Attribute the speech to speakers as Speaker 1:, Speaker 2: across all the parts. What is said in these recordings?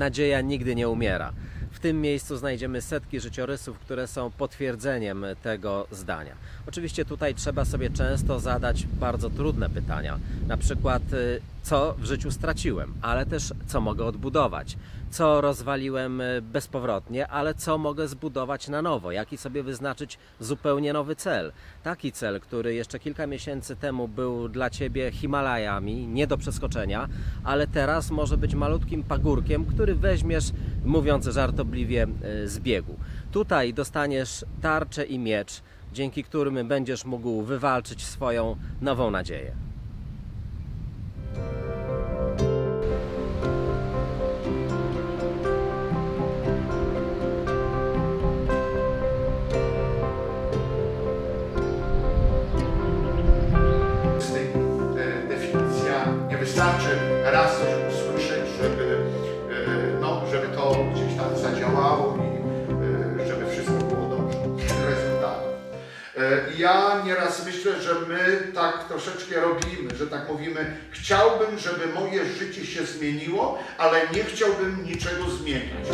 Speaker 1: nadzieja nigdy nie umiera. W tym miejscu znajdziemy setki życiorysów, które są potwierdzeniem tego zdania. Oczywiście tutaj trzeba sobie często zadać bardzo trudne pytania. Na przykład, y, co w życiu straciłem, ale też co mogę odbudować, co rozwaliłem y, bezpowrotnie, ale co mogę zbudować na nowo, jaki sobie wyznaczyć zupełnie nowy cel. Taki cel, który jeszcze kilka miesięcy temu był dla ciebie Himalajami, nie do przeskoczenia, ale teraz może być malutkim pagórkiem, który weźmiesz, mówiąc żartobliwie, y, z biegu. Tutaj dostaniesz tarczę i miecz, dzięki którym będziesz mógł wywalczyć swoją nową nadzieję.
Speaker 2: Myślę, że my tak troszeczkę robimy, że tak mówimy, chciałbym, żeby moje życie się zmieniło, ale nie chciałbym niczego zmieniać.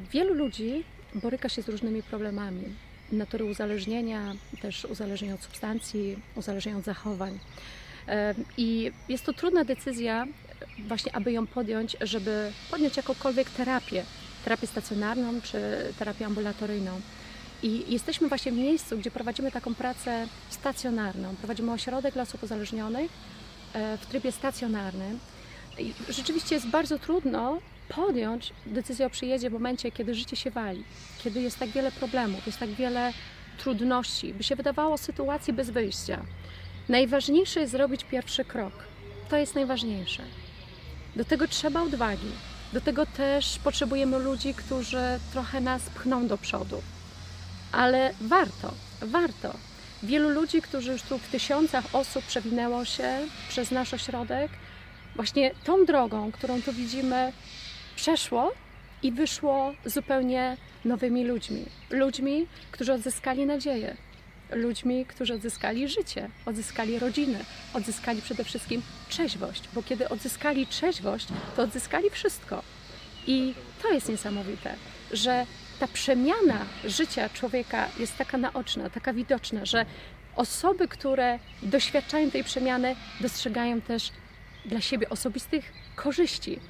Speaker 3: Wielu ludzi boryka się z różnymi problemami natury uzależnienia, też uzależnienia od substancji, uzależnienia od zachowań. E, I jest to trudna decyzja, e, właśnie aby ją podjąć, żeby podjąć jakąkolwiek terapię, terapię stacjonarną czy terapię ambulatoryjną. I jesteśmy właśnie w miejscu, gdzie prowadzimy taką pracę stacjonarną. Prowadzimy ośrodek dla osób uzależnionych e, w trybie stacjonarnym. I rzeczywiście jest bardzo trudno podjąć decyzję o przyjeździe w momencie, kiedy życie się wali, kiedy jest tak wiele problemów, jest tak wiele trudności, by się wydawało sytuacji bez wyjścia. Najważniejsze jest zrobić pierwszy krok. To jest najważniejsze. Do tego trzeba odwagi. Do tego też potrzebujemy ludzi, którzy trochę nas pchną do przodu. Ale warto, warto. Wielu ludzi, którzy już tu w tysiącach osób przewinęło się przez nasz ośrodek, właśnie tą drogą, którą tu widzimy, przeszło i wyszło zupełnie nowymi ludźmi. Ludźmi, którzy odzyskali nadzieję. Ludźmi, którzy odzyskali życie, odzyskali rodziny, odzyskali przede wszystkim trzeźwość, bo kiedy odzyskali trzeźwość, to odzyskali wszystko. I to jest niesamowite, że ta przemiana życia człowieka jest taka naoczna, taka widoczna, że osoby, które doświadczają tej przemiany, dostrzegają też dla siebie osobistych korzyści.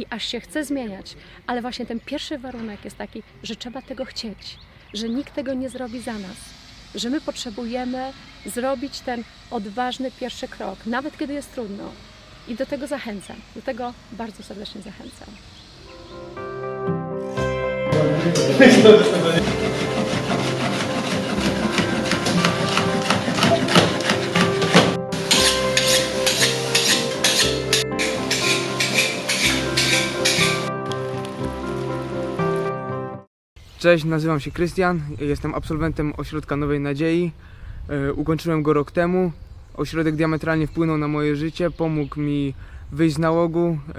Speaker 3: I aż się chce zmieniać, ale właśnie ten pierwszy warunek jest taki, że trzeba tego chcieć, że nikt tego nie zrobi za nas, że my potrzebujemy zrobić ten odważny pierwszy krok, nawet kiedy jest trudno. I do tego zachęcam, do tego bardzo serdecznie zachęcam.
Speaker 4: Cześć, nazywam się Krystian, jestem absolwentem Ośrodka Nowej Nadziei. E, Ukończyłem go rok temu. Ośrodek diametralnie wpłynął na moje życie, pomógł mi wyjść z nałogu, e,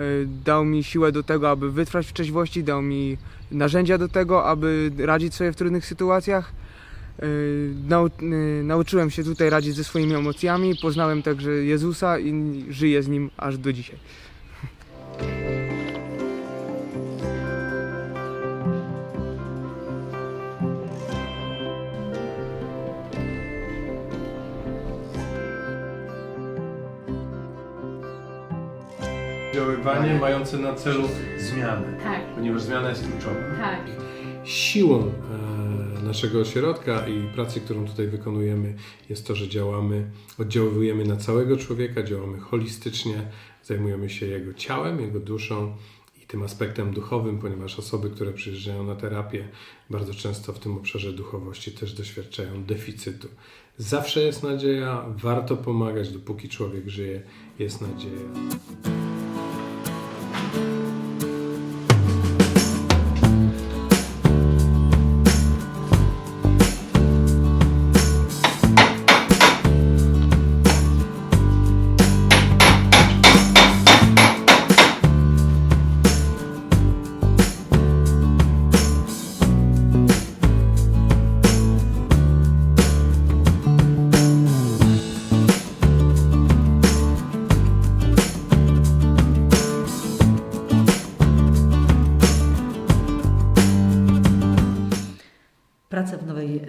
Speaker 4: dał mi siłę do tego, aby wytrwać w trzeźwości, dał mi narzędzia do tego, aby radzić sobie w trudnych sytuacjach. E, Nau, nauczyłem się tutaj radzić ze swoimi emocjami, poznałem także Jezusa i żyję z Nim aż do dzisiaj.
Speaker 5: Działanie mające na celu zmianę,
Speaker 3: Tak,
Speaker 5: ponieważ zmiana jest kluczowa.
Speaker 3: tak.
Speaker 6: Siłą e, naszego ośrodka i pracy, którą tutaj wykonujemy, jest to, że działamy, oddziałujemy na całego człowieka, działamy holistycznie, zajmujemy się jego ciałem, jego duszą i tym aspektem duchowym, ponieważ osoby, które przyjeżdżają na terapię, bardzo często w tym obszarze duchowości też doświadczają deficytu. Zawsze jest nadzieja, warto pomagać, dopóki człowiek żyje, jest nadzieja.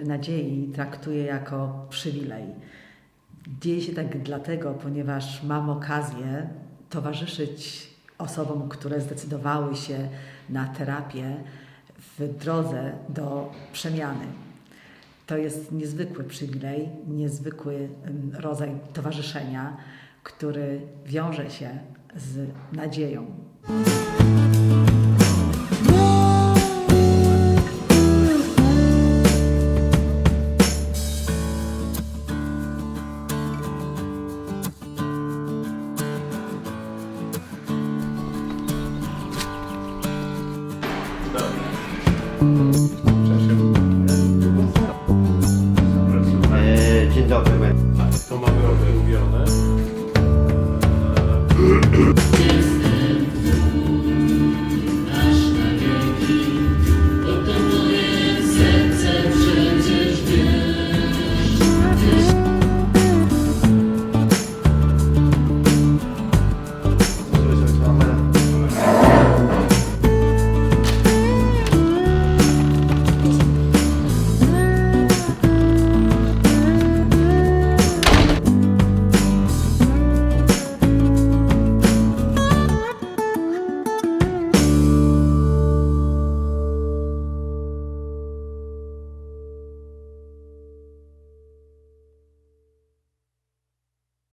Speaker 7: Nadziei traktuję jako przywilej. Dzieje się tak dlatego, ponieważ mam okazję towarzyszyć osobom, które zdecydowały się na terapię w drodze do przemiany. To jest niezwykły przywilej, niezwykły rodzaj towarzyszenia, który wiąże się z nadzieją. Thank you.